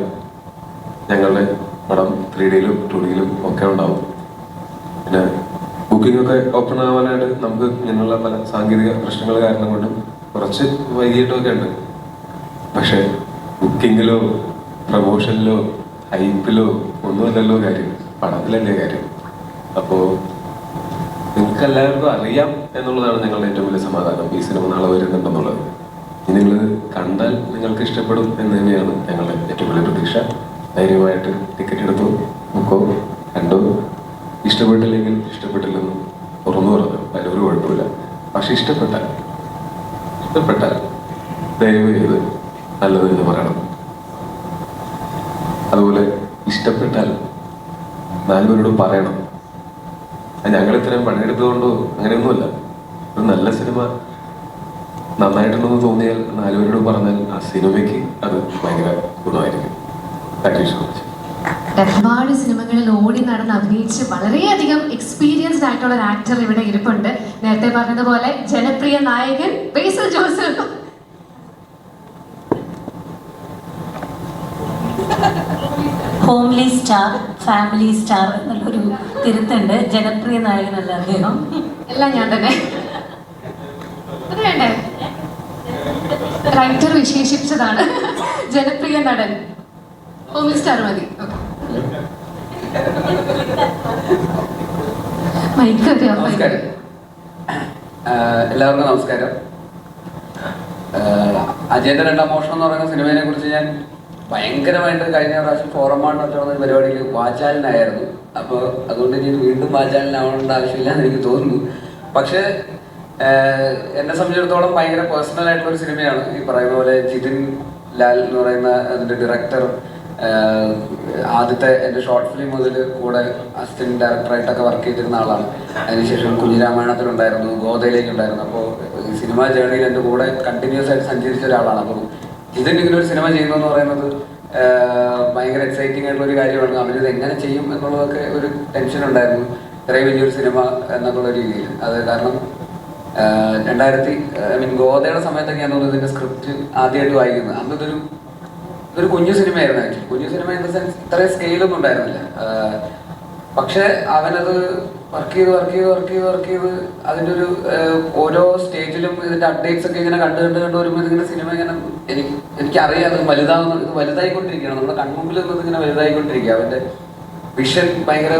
ഞങ്ങളുടെ പടം ത്രീ ഡിയിലും ടു ഡിയിലും ഒക്കെ ഉണ്ടാവും. പിന്നെ ബുക്കിംഗ് ഒക്കെ ഓപ്പൺ ആവാനായിട്ട് നമുക്ക് ഇങ്ങനെയുള്ള പല സാങ്കേതിക പ്രശ്നങ്ങൾ കാരണം കൊണ്ടും കുറച്ച് വൈകിട്ടൊക്കെ ഉണ്ട്. പക്ഷെ ബുക്കിങ്ങിലോ പ്രൊമോഷനിലോ ഹൈപ്പിലോ ഒന്നുമല്ലല്ലോ കാര്യം. പടത്തിലല്ലേ കാര്യം. അപ്പോൾ നിങ്ങൾക്ക് എല്ലാവർക്കും അറിയാം എന്നുള്ളതാണ് ഞങ്ങളുടെ ഏറ്റവും വലിയ സമാധാനം ഈ സിനിമ നാളെ വരുന്നുണ്ടെന്നുള്ളത്. നിങ്ങൾ കണ്ടാൽ നിങ്ങൾക്ക് ഇഷ്ടപ്പെടും എന്ന് തന്നെയാണ് ഞങ്ങളുടെ ഏറ്റവും വലിയ പ്രതീക്ഷ. ധൈര്യമായിട്ട് ടിക്കറ്റ് എടുത്തു ബുക്കോ കണ്ടോ? ഇഷ്ടപ്പെട്ടില്ലെങ്കിൽ ഇഷ്ടപ്പെട്ടില്ലെന്ന് തുറന്നു പറഞ്ഞു അതിലൊരു കുഴപ്പമില്ല. പക്ഷെ ഇഷ്ടപ്പെട്ടാൽ ഇഷ്ടപ്പെട്ടാൽ ദയവ് ചെയ്ത് നല്ലത് എന്ന് പറയണം. അതുപോലെ ഇഷ്ടപ്പെട്ടാൽ നാലുപേരോട് പറയണം. ഞങ്ങൾ ഇത്രയും പണിയെടുത്തുകൊണ്ടോ അങ്ങനെയൊന്നുമല്ല. ഒരു നല്ല സിനിമ നന്നായിട്ടുണ്ടെന്ന് തോന്നിയാൽ നാലുപേരോട് പറഞ്ഞാൽ ആ സിനിമയ്ക്ക് അത് ഭയങ്കര ഗുണമായിരിക്കും. താങ്ക് യു സോ മച്ച് ഒരുപാട് സിനിമകളിൽ ഓടി നടന്ന് അഭിനയിച്ച് വളരെയധികം എക്സ്പീരിയൻസ്ഡ് ആയിട്ടുള്ള ഒരു ആക്ടർ ഇവിടെ ഇരിപ്പുണ്ട്. നേരത്തെ പറഞ്ഞതുപോലെ ജനപ്രിയ നായകൻ Basil Joseph. Homely star family star എന്നുള്ളൊരു തിരുത്തുണ്ട്. ജനപ്രിയ നായകനല്ല അദ്ദേഹം. എല്ലാം ഞാൻ തന്നെ. അത് വേണ്ടേ? റൈറ്റർ വിശേഷിപ്പിച്ചതാണ് ജനപ്രിയ നടൻ. ഓ മിസ്റ്റർ മതി എല്ലാവർക്കും നമസ്കാരം. അജയന്റെ രണ്ടാം മോഷണം എന്ന് പറയുന്ന സിനിമയെ കുറിച്ച് ഞാൻ ഭയങ്കരമായിട്ട് കഴിഞ്ഞ പ്രാവശ്യം ഫോറം നടത്തുന്ന ഒരു പരിപാടിയിൽ വാചാലനായിരുന്നു. അപ്പോൾ അതുകൊണ്ട് ഇനി വീണ്ടും വാചാലനാവേണ്ട ആവശ്യമില്ല എന്ന് എനിക്ക് തോന്നുന്നു. പക്ഷേ എന്നെ സംബന്ധിച്ചിടത്തോളം ഭയങ്കര പേഴ്സണൽ ആയിട്ടുള്ള ഒരു സിനിമയാണ്. ഈ പറയുന്ന പോലെ ജിതിൻ ലാൽ എന്ന് പറയുന്ന അതിന്റെ ഡയറക്ടർ ആദ്യത്തെ എന്റെ ഷോർട്ട് ഫിലിം മുതൽ കൂടെ അസിസ്റ്റന്റ് ഡയറക്ടറായിട്ടൊക്കെ വർക്ക് ചെയ്തിരുന്ന ആളാണ്. അതിനുശേഷം കുഞ്ഞിരാമായണത്തിലുണ്ടായിരുന്നു ഗോതയിലേക്കുണ്ടായിരുന്നു അപ്പോൾ ഈ സിനിമാ ജേണിയിൽ എന്റെ കൂടെ കണ്ടിന്യൂസ് ആയിട്ട് സഞ്ചരിച്ച ഒരാളാണ്. അപ്പോൾ ഇതിന് ഇങ്ങനെ ഒരു സിനിമ ചെയ്യുന്നു എന്ന് പറയുന്നത് ഭയങ്കര എക്സൈറ്റിംഗ് ആയിട്ടുള്ള ഒരു കാര്യമാണ്. അവരിത് എങ്ങനെ ചെയ്യും എന്നുള്ളതൊക്കെ ഒരു ടെൻഷൻ ഉണ്ടായിരുന്നു. ഇത്രയും വലിയൊരു സിനിമ എന്നുള്ള രീതിയിൽ. അത് കാരണം രണ്ടായിരത്തി ഐ മീൻ ഗോതയുടെ സമയത്തൊക്കെ ഞാൻ തോന്നുന്നു ഇതിന്റെ സ്ക്രിപ്റ്റ് ആദ്യമായിട്ട് വായിക്കുന്നത്. അന്ന് ഇതൊരു ഇതൊരു കുഞ്ഞു സിനിമയായിരുന്നു ആക്ച്വലി കുഞ്ഞു സിനിമ ഇൻ ദ സെൻസ് ഇത്രയും സ്കെയിലൊന്നും ഉണ്ടായിരുന്നില്ല. പക്ഷെ അവനത് വർക്ക് ചെയ്ത് വർക്ക് ചെയ്ത് വർക്ക് ചെയ്ത് വർക്ക് ചെയ്ത് അതിന്റെ ഒരു ഓരോ സ്റ്റേജിലും ഇതിന്റെ അപ്ഡേറ്റ്സ് ഒക്കെ ഇങ്ങനെ കണ്ട് കണ്ട് കണ്ട് വരുമ്പോൾ ഇതിങ്ങനെ സിനിമ ഇങ്ങനെ എനിക്ക് എനിക്കറിയാം അത് വലുതാവുന്ന ഇത് വലുതായിക്കൊണ്ടിരിക്കുകയാണ്. നമ്മുടെ കൺമുമ്പിൽ നിന്നത് ഇങ്ങനെ വലുതായിക്കൊണ്ടിരിക്കുക. അവന്റെ വിഷൻ ഭയങ്കര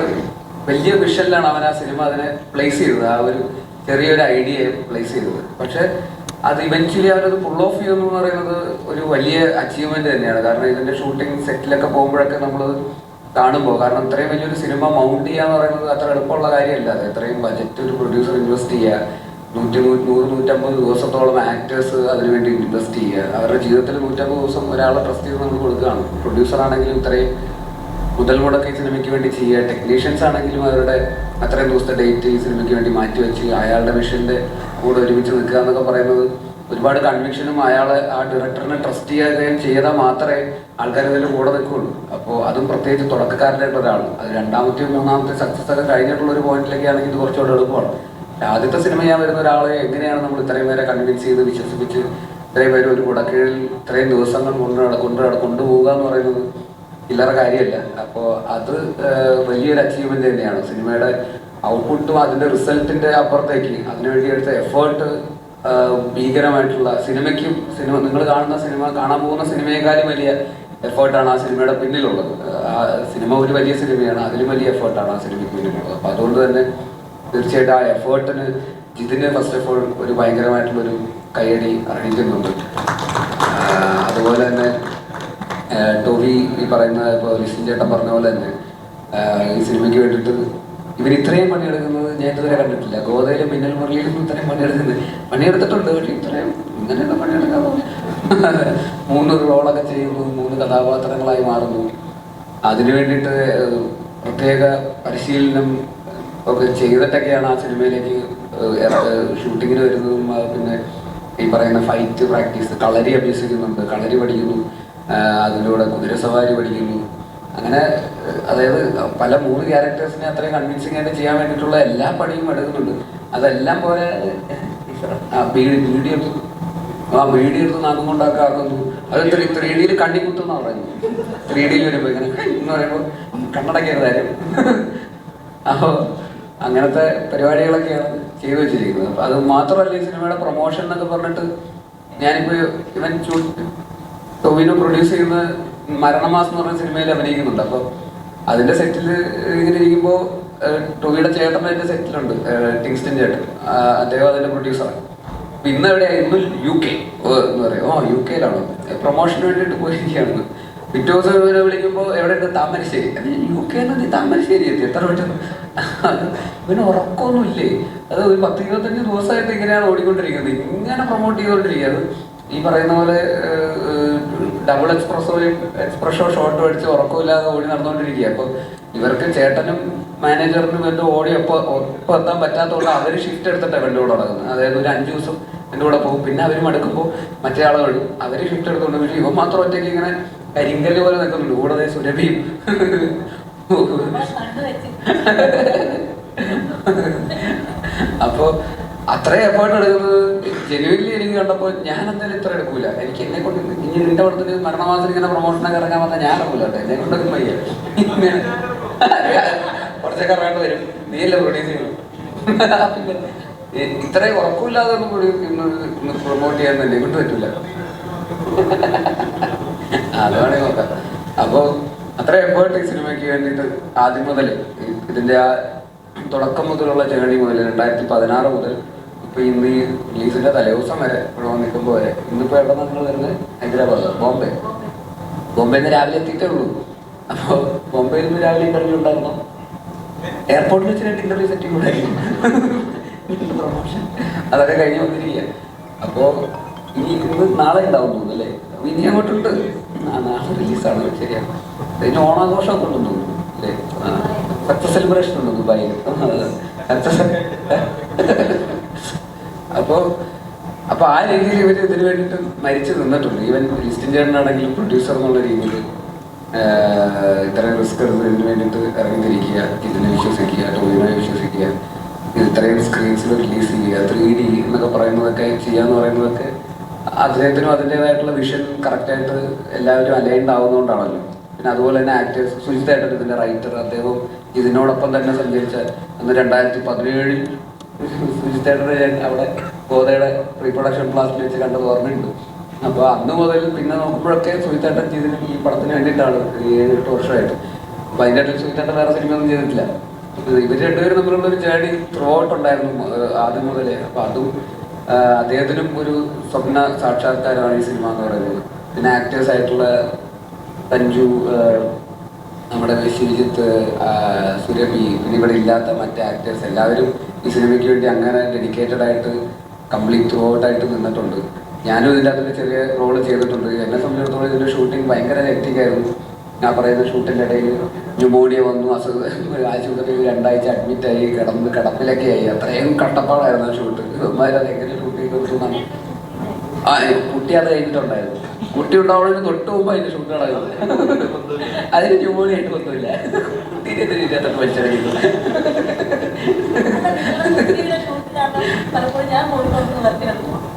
വലിയ വിഷനിലാണ് അവൻ ആ സിനിമ അതിനെ പ്ലേസ് ചെയ്തത്. ആ ഒരു ചെറിയൊരു ഐഡിയ പ്ലേസ് ചെയ്തത്. പക്ഷെ അത് ഇവൻച്വലി അവരത് പുൾ ഓഫ് ചെയ്യുന്നു എന്ന് പറയുന്നത് ഒരു വലിയ അച്ചീവ്മെന്റ് തന്നെയാണ്. കാരണം ഇതിന്റെ ഷൂട്ടിംഗ് സെറ്റിലൊക്കെ പോകുമ്പോഴൊക്കെ നമ്മൾ കാണുമ്പോൾ കാരണം ഇത്രയും വലിയൊരു സിനിമ മൗണ്ട് ചെയ്യുക എന്ന് പറയുന്നത് അത്ര എളുപ്പമുള്ള കാര്യമല്ല. അത് എത്രയും ബജറ്റ് ഒരു പ്രൊഡ്യൂസർ ഇൻവെസ്റ്റ് ചെയ്യുക നൂറ്റി നൂറ് നൂറ്റമ്പത് ദിവസത്തോളം ആക്ടേഴ്സ് അതിനുവേണ്ടി ഇൻവെസ്റ്റ് ചെയ്യുക അവരുടെ ജീവിതത്തിൽ നൂറ്റമ്പത് ദിവസം ഒരാളെ ട്രസ്റ്റ് ചെയ്ത് നമ്മൾ കൊടുക്കുകയാണ്. പ്രൊഡ്യൂസർ ആണെങ്കിലും ഇത്രയും മുതൽ മുടക്കി സിനിമയ്ക്ക് വേണ്ടി ചെയ്യുക. ടെക്നീഷ്യൻസ് ആണെങ്കിലും അവരുടെ അത്രയും ദിവസത്തെ ഡേറ്റ് ഈ സിനിമയ്ക്ക് വേണ്ടി മാറ്റി വെച്ച് അയാളുടെ മിഷന്റെ കൂടെ ഒരുമിച്ച് നിൽക്കുക എന്നൊക്കെ പറയുന്നത് ഒരുപാട് കൺവിക്ഷനും അയാളെ ആ ഡയറക്ടറിനെ ട്രസ്റ്റ് ചെയ്യുകയും ചെയ്താൽ മാത്രമേ ആൾക്കാർ ഇതിൽ കൂടെ നിൽക്കുകയുള്ളൂ അപ്പോൾ അതും പ്രത്യേകിച്ച് തുടക്കക്കാരനായിട്ട് ഒരാൾ അത് രണ്ടാമത്തെയും മൂന്നാമത്തെ സക്സസ് ഒക്കെ കഴിഞ്ഞിട്ടുള്ള ഒരു പോയിന്റിലേക്കാണെങ്കിൽ ഇത് കുറച്ചുകൂടെ എളുപ്പമാണ്. ആദ്യത്തെ സിനിമ ഞാൻ വരുന്ന ഒരാളെ എങ്ങനെയാണ് നമ്മൾ ഇത്രയും പേരെ കൺവിൻസ് ചെയ്ത് വിശ്വസിപ്പിച്ച് ഇത്രയും പേര് ഒരു കുടക്കീഴിൽ ഇത്രയും ദിവസങ്ങൾ കൊണ്ട് കൊണ്ട് കൊണ്ടുപോകുക എന്ന് പറയുന്നത് ഇല്ലറ കാര്യമല്ല. അപ്പോൾ അത് വലിയൊരു അച്ചീവ്മെന്റ് തന്നെയാണ്. സിനിമയുടെ ഔട്ട്പുട്ടും അതിന്റെ റിസൾട്ടിന്റെ അപ്പുറത്തേക്ക് അതിനുവേണ്ടി എടുത്ത എഫേർട്ട് ഭീകരമായിട്ടുള്ള സിനിമയ്ക്കും സിനിമ നിങ്ങൾ കാണുന്ന സിനിമ കാണാൻ പോകുന്ന സിനിമയെക്കാളും വലിയ എഫേർട്ടാണ് ആ സിനിമയുടെ പിന്നിലുള്ളത്. ആ സിനിമ ഒരു വലിയ സിനിമയാണ് അതിലും വലിയ എഫേർട്ടാണ് ആ സിനിമയ്ക്ക് പിന്നിലുള്ളത്. അപ്പോൾ അതുകൊണ്ട് തന്നെ തീർച്ചയായിട്ടും ആ എഫേർട്ടിന് ജിതിന് ഫസ്റ്റ് ഓഫ് ഓൾ ഒരു ഭയങ്കരമായിട്ടുള്ളൊരു കൈയടി അറിയിക്കുന്നുണ്ട് അതുപോലെ തന്നെ ടോവി ഈ പറയുന്ന ഇപ്പോൾ ലിസിൻ ചേട്ടൻ പറഞ്ഞ പോലെ തന്നെ ഈ സിനിമയ്ക്ക് വേണ്ടിയിട്ട് ഇവർ ഇത്രയും പണിയെടുക്കുന്നത് ഞാൻ ഇതുവരെ കണ്ടിട്ടില്ല. ഗോതയിലും മിന്നൽ മുരളിയിലും ഇത്രയും പണിയെടുക്കുന്നത് പണിയെടുത്തിട്ടുണ്ട് പക്ഷേ ഇത്രയും ഇങ്ങനെയുള്ള പണിയെടുക്കാൻ മൂന്ന് റോളൊക്കെ ചെയ്യുന്നു മൂന്ന് കഥാപാത്രങ്ങളായി മാറുന്നു. അതിനു വേണ്ടിയിട്ട് പ്രത്യേക പരിശീലനം ഒക്കെ ചെയ്തിട്ടൊക്കെയാണ് ആ സിനിമയിലേക്ക് ഷൂട്ടിങ്ങിന് വരുന്നതും പിന്നെ ഈ പറയുന്ന ഫൈറ്റ് പ്രാക്ടീസ് കളരി അഭ്യസിക്കുന്നുണ്ട് കളരി പഠിക്കുന്നു. ആ, കുതിര സവാരി പഠിക്കുന്നു. അങ്ങനെ അതായത് പല മൂന്ന് ക്യാരക്ടേഴ്സിനെ അത്രയും കൺവിൻസിംഗ് ആയിട്ട് ചെയ്യാൻ വേണ്ടിയിട്ടുള്ള എല്ലാ പണിയും എടുക്കുന്നുണ്ട്. അതെല്ലാം പോലെ ആ, വീഡിയോ ആ വീഡിയോ എടുത്ത് നാക്കും കൊണ്ടൊക്കെ ആക്കുന്നു. അത് ത്രീ ത്രീ ഡിയിൽ കണ്ണി കുത്തുന്ന പറഞ്ഞു ത്രീ ഡിയിൽ വരുമ്പോൾ ഇങ്ങനെ എന്ന് പറയുമ്പോൾ കണ്ണടക്കരുതായിരുന്നു അപ്പോൾ അങ്ങനത്തെ പരിപാടികളൊക്കെയാണ് ചെയ്തു വെച്ചിരിക്കുന്നത്. അത് മാത്രമല്ല ഈ സിനിമയുടെ പ്രൊമോഷൻ എന്നൊക്കെ പറഞ്ഞിട്ട് ഞാനിപ്പോൾ ഇവൻ ടൊവിനോ പ്രൊഡ്യൂസ് ചെയ്യുന്ന മരണമാസം എന്ന് പറഞ്ഞ സിനിമയിൽ അഭിനയിക്കുന്നുണ്ട്. അപ്പോൾ അതിന്റെ സെറ്റിൽ ഇങ്ങനെ ഇരിക്കുമ്പോൾ ടോവിയുടെ ചേട്ടൻ അതിന്റെ സെറ്റിലുണ്ട് ടിങ്സ്റ്റൻ ചേട്ടൻ. അദ്ദേഹം അതിന്റെ പ്രൊഡ്യൂസറാണ് ഇന്ന് എവിടെയാ? ഇന്ന് യു കെ എന്ന് പറയും. ഓ യു കെയിലാണ് പ്രൊമോഷന് വേണ്ടിയിട്ട് പോയിരിക്കുകയാണ്. പിറ്റേ ദിവസം വിളിക്കുമ്പോൾ എവിടെയുണ്ട്? താമരശ്ശേരി. അത് യു കെ നീ താമരശ്ശേരി എത്തി. എത്ര പെട്ടെന്ന് പിന്നെ ഉറക്കമൊന്നുമില്ലേ അത് ഒരു പത്ത് ഇരുപത്തഞ്ച് ദിവസമായിട്ട് ഇങ്ങനെയാണ് ഓടിക്കൊണ്ടിരിക്കുന്നത്. ഇങ്ങനെ പ്രൊമോട്ട് ചെയ്തുകൊണ്ടിരിക്കുക ഈ പറയുന്ന പോലെ ഡബിൾ എക്സ്പ്രസോ എക്സ്പ്രഷോ ഷോർട്ടും അടിച്ച് ഉറക്കമില്ലാതെ ഓടി നടന്നുകൊണ്ടിരിക്കുക അപ്പോൾ ഇവർക്ക് ചേട്ടനും മാനേജറിനും എന്റെ ഓടി ഒപ്പം ഒപ്പം എത്താൻ പറ്റാത്തതുകൊണ്ട് അവർ ഷിഫ്റ്റ് എടുത്തിട്ടാണ് എന്റെ കൂടെ നടക്കുന്നത്. അതായത് ഒരു അഞ്ച് ദിവസം എന്റെ കൂടെ പോകും. പിന്നെ അവർ മടുക്കുമ്പോൾ മറ്റേ ആളുകളും അവർ ഷിഫ്റ്റ് എടുത്തുകൊണ്ട് പക്ഷേ ഇവൻ മാത്രം ഒറ്റയ്ക്ക് ഇങ്ങനെ കരിങ്കല്ല് പോലെ നിൽക്കുന്നുണ്ട്. കൂടെ സുരഭിയും. അപ്പോ അത്രയും എഫേർട്ട് എടുക്കുന്നത് ജനുവനിലി എനിക്ക് കണ്ടപ്പോൾ ഞാൻ എന്തായാലും ഇത്ര എടുക്കൂല. എനിക്ക് എന്നെ കൊണ്ട് ഇനി നിന്റെ പടത്തിന് മരണമാസം ഇങ്ങനെ പ്രൊമോഷനൊക്കെ ഇറങ്ങാൻ വന്നാൽ ഞാൻ ഇറങ്ങൂല കേട്ടോ. എന്നെ കൊണ്ടൊക്കെ ഇങ്ങനെ കുറച്ചൊക്കെ ഇറങ്ങേണ്ടി വരും. നീയല്ലേ പ്രൊഡ്യൂസ് ചെയ്യണം പിന്നെ ഇത്രയും ഉറക്കമില്ലാതെ ഒന്നും പ്രൊമോട്ട് ചെയ്യാൻ എന്നെ കൊണ്ട് പറ്റൂല. അതാണ് നോക്കാം. അപ്പോ അത്ര എഫേർട്ട് സിനിമയ്ക്ക് വേണ്ടിയിട്ട് ആദ്യം മുതൽ ഇതിന്റെ ആ തുടക്കം മുതലുള്ള ജേണി മുതൽ രണ്ടായിരത്തി പതിനാറ് മുതൽ ഇപ്പൊ ഇന്ന് ഈ റിലീസിന്റെ തലേദിവസം വരെ ഇവിടെ വന്ന് നിൽക്കുമ്പോൾ വരെ ഇന്നിപ്പോ എവിടെ നിങ്ങൾ വരുന്നത്? ഹൈദരാബാദ് ബോംബെ. ബോംബെയിൽ നിന്ന് രാവിലെ എത്തിയിട്ടേ ഉള്ളൂ. അപ്പോൾ ബോംബെയിൽ നിന്ന് രാവിലെ ഇന്റർവ്യൂ ഉണ്ടായിരുന്നു? എയർപോർട്ടിൽ വെച്ച് രണ്ട് ഇന്റർവ്യൂ സെറ്റിംഗ് പ്രൊമോഷൻ അതൊക്കെ കഴിഞ്ഞ് വന്നിരിക്കുക. അപ്പോ ഇനി ഇന്ന് നാളെ ഉണ്ടാവും തോന്നുന്നു അല്ലേ? ഇനി അങ്ങോട്ടുണ്ട്. നാളെ റിലീസാണ്. ശരിയാണ്. ഇതിന് ഓണാഘോഷമൊക്കെ ഉണ്ടെന്ന് തോന്നുന്നു അല്ലേ? സക്സസ് സെലിബ്രേഷൻ ഉണ്ട് ദുബായിൽ സക്സസ് അപ്പോ അപ്പൊ ആ രീതിയിൽ ഇവർ ഇതിനു വേണ്ടിയിട്ട് മരിച്ചു നിന്നിട്ടുണ്ട്. ഈവൻ ലിസ്റ്റിൻ ചേട്ടനാണെങ്കിലും പ്രൊഡ്യൂസർ എന്നുള്ള രീതിയിൽ ഇത്രയും റിസ്ക് എടുത്തതിന് വേണ്ടിയിട്ട് ഇറങ്ങിത്തിരിക്കുക ഇതിനെ വിശ്വസിക്കുക ടോയിനെ വിശ്വസിക്കുക ഇത് ഇത്രയും സ്ക്രീൻസിൽ റിലീസ് ചെയ്യുക ത്രീ ഡി എന്നൊക്കെ പറയുന്നതൊക്കെ ചെയ്യാന്ന് പറയുന്നതൊക്കെ അദ്ദേഹത്തിനും അതിന്റെതായിട്ടുള്ള വിഷൻ കറക്റ്റായിട്ട് എല്ലാവരും അലൈൻഡ് ആവുന്നതുകൊണ്ടാണല്ലോ പിന്നെ അതുപോലെ തന്നെ ആക്ടേഴ്സ് സുജിതായിട്ടുണ്ട് ഇതിന്റെ റൈറ്റർ അദ്ദേഹം ഇതിനോടൊപ്പം തന്നെ സഞ്ചരിച്ച അന്ന് രണ്ടായിരത്തി പതിനേഴിൽ ഞാൻ അവിടെ ഗോതയുടെ പ്രീ പ്രൊഡക്ഷൻ വെച്ച് കണ്ടത് ഓർമ്മയുണ്ട്. അപ്പോൾ അന്ന് മുതൽ പിന്നെ നോക്കുമ്പോഴൊക്കെ സുജിത്തേട്ടൻ ചെയ്തിട്ട് ഈ പടത്തിന് വേണ്ടിയിട്ടാണ് ഏഴ് എട്ട് വർഷമായിട്ട്. അപ്പൊ അതിന്റെ ഇടയിൽ സുജിത്തേട്ടൻ വേറെ സിനിമയൊന്നും ചെയ്തിട്ടില്ല. ഇവർ രണ്ടുപേരും തമ്മിലുള്ള ഒരു ജേണി ത്രൂ ഔട്ട് ഉണ്ടായിരുന്നു ആദ്യം മുതലേ. അപ്പോൾ അതും അദ്ദേഹത്തിനും ഒരു സ്വപ്ന സാക്ഷാത്കാരമാണ് ഈ സിനിമ എന്ന് പറയുന്നത്. പിന്നെ ആക്ടേഴ്സ് ആയിട്ടുള്ള സഞ്ജു നമ്മുടെ വിശ്വജിത്ത് സുരഭി പിന്നെ ഇവിടെ ഇല്ലാത്ത മറ്റ് ആക്ടേഴ്സ് എല്ലാവരും ഈ സിനിമയ്ക്ക് വേണ്ടി അങ്ങനെ ഡെഡിക്കേറ്റഡ് ആയിട്ട് കംപ്ലീറ്റ് ത്രൂ ഔട്ട് ആയിട്ട് നിന്നിട്ടുണ്ട്. ഞാനും ഇതിന്റെ അകത്തൊരു ചെറിയ റോൾ ചെയ്തിട്ടുണ്ട്. എന്നെ സംബന്ധിച്ചിടത്തോളം ഇതിന്റെ ഷൂട്ടിംഗ് ഭയങ്കര ആയിരുന്നു. ഞാൻ പറയുന്ന ഷൂട്ടിന്റെ ഇടയിൽ ന്യൂമോണിയ വന്നു അസുഖം ആശുപത്രിയിൽ രണ്ടാഴ്ച അഡ്മിറ്റായി കിടന്ന് കിടപ്പിലൊക്കെ ആയി. അത്രയും കട്ടപ്പാടായിരുന്നു ആ ഷൂട്ട് അത് എങ്ങനെ ഷൂട്ട് ചെയ്തെടുത്തു കുട്ടി അത് കഴിഞ്ഞിട്ടുണ്ടായിരുന്നു. കുട്ടി ഉണ്ടാവുന്നതിന് തൊട്ട് മുമ്പ് അതിന്റെ ഷൂട്ട് നടക്കുന്നു അതിന് ന്യൂമോണിയ ആയിട്ട് ഒന്നുമില്ല. തിരിഞ്ഞിട്ട് മനുഷ്യരായിരുന്നു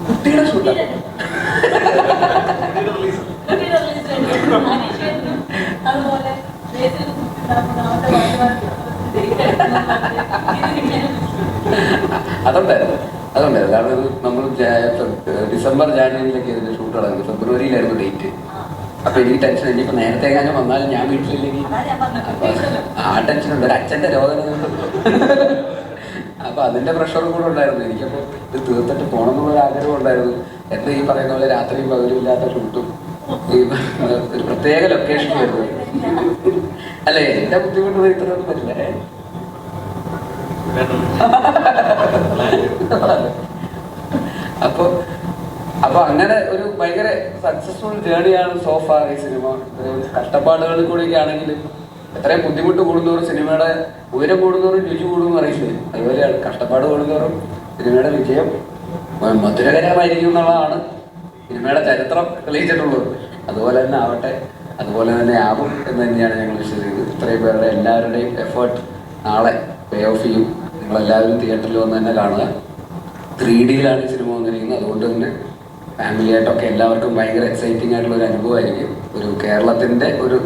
കുട്ടിയുടെ അതുണ്ടായിരുന്നു. അതുണ്ടായിരുന്നു കാരണം ഇത് നമ്മൾ ഡിസംബർ ജാനുവരിയിലൊക്കെ ഇതിന്റെ ഷൂട്ട് നടക്കുന്നത് ഫെബ്രുവരിയിലായിരുന്നു ഡേറ്റ്. അപ്പൊ എനിക്ക് ടെൻഷൻ ഇനിയിപ്പോ നേരത്തെ എങ്ങാനും വന്നാൽ ഞാൻ വീട്ടിലില്ലെങ്കിൽ ആ ടെൻഷൻ ഉണ്ട്. ഒരു അച്ഛന്റെ രോഗം. അപ്പൊ അതിന്റെ പ്രഷറും കൂടെ ഉണ്ടായിരുന്നു. എനിക്കപ്പോ ഇത് തീർത്തിട്ട് പോകണം എന്നുള്ള ആഗ്രഹം ഉണ്ടായിരുന്നു. എന്താ ഈ പറയുന്ന പോലെ രാത്രിയും പകലും ഇല്ലാത്ത ഷൂട്ടും. ഒരു പ്രത്യേക ലൊക്കേഷൻ വരുന്നത് അല്ലേ? എന്റെ ബുദ്ധിമുട്ട് പറ്റില്ലേ? അപ്പൊ അപ്പൊ അങ്ങനെ ഒരു ഭയങ്കര സക്സസ്ഫുൾ ജേണിയാണ് സോഫാർ ഈ സിനിമ കഷ്ടപ്പാടുകളിൽ കൂടെയൊക്കെ ആണെങ്കിൽ എത്രയും ബുദ്ധിമുട്ട് കൂടുന്നവരും സിനിമയുടെ ഉയരം കൂടുന്നവരും രുചി കൂടുന്നു അറിയില്ലേ? അതുപോലെയാണ് കഷ്ടപ്പാട് കൂടുന്നവരും സിനിമയുടെ വിജയം മധുരകരമായിരിക്കും എന്നുള്ളതാണ് സിനിമയുടെ ചരിത്രം തെളിയിച്ചിട്ടുള്ളത്. അതുപോലെ തന്നെ ആവട്ടെ അതുപോലെ തന്നെ ആവും എന്ന് തന്നെയാണ് ഞങ്ങൾ വിശ്വസിക്കുന്നത്. ഇത്രയും പേരുടെ എല്ലാവരുടെയും എഫേർട്ട് നാളെ പേ ഓഫ് ചെയ്യും. നിങ്ങളെല്ലാവരും തിയേറ്ററിൽ വന്ന് തന്നെ കാണുക. ത്രീ ഡിയിലാണ് ഈ സിനിമ വന്നിരിക്കുന്നത്. അതുകൊണ്ട് തന്നെ ഫാമിലി ഫാമിലിയായിട്ടൊക്കെ എല്ലാവർക്കും ഭയങ്കര എക്സൈറ്റിംഗ് ആയിട്ടുള്ള ഒരു അനുഭവമായിരിക്കും. ഒരു കേരളത്തിന്റെ ഒരു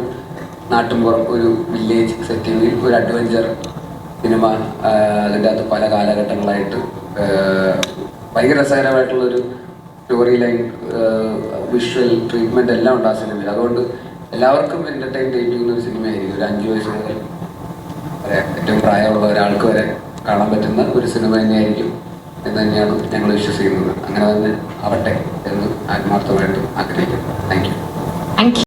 നാട്ടിൻപുറം ഒരു വില്ലേജ് സെറ്റിങ്ങിൽ ഒരു അഡ്വഞ്ചർ സിനിമ അതിന്റെ അകത്ത് പല കാലഘട്ടങ്ങളായിട്ട് ഭയങ്കര രസകരമായിട്ടുള്ളൊരു സ്റ്റോറി ലൈൻ വിഷ്വൽ ട്രീറ്റ്മെന്റ് എല്ലാം ഉണ്ട് ആ സിനിമയിൽ അതുകൊണ്ട് എല്ലാവർക്കും എന്റർടൈൻ ചെയ്യുന്ന ഒരു സിനിമയായിരിക്കും ഒരു അഞ്ച് വയസ്സ് മുതൽ ഏറ്റവും പ്രായമുള്ള ഒരാൾക്ക് വരെ കാണാൻ പറ്റുന്ന ഒരു സിനിമ തന്നെയായിരിക്കും എന്ന് തന്നെയാണ് ഞങ്ങൾ വിശ്വസിക്കുന്നത്. അങ്ങനെ തന്നെ ആവട്ടെ എന്ന് ആത്മാർത്ഥമായിട്ട് ആഗ്രഹിക്കുന്നു. Thank you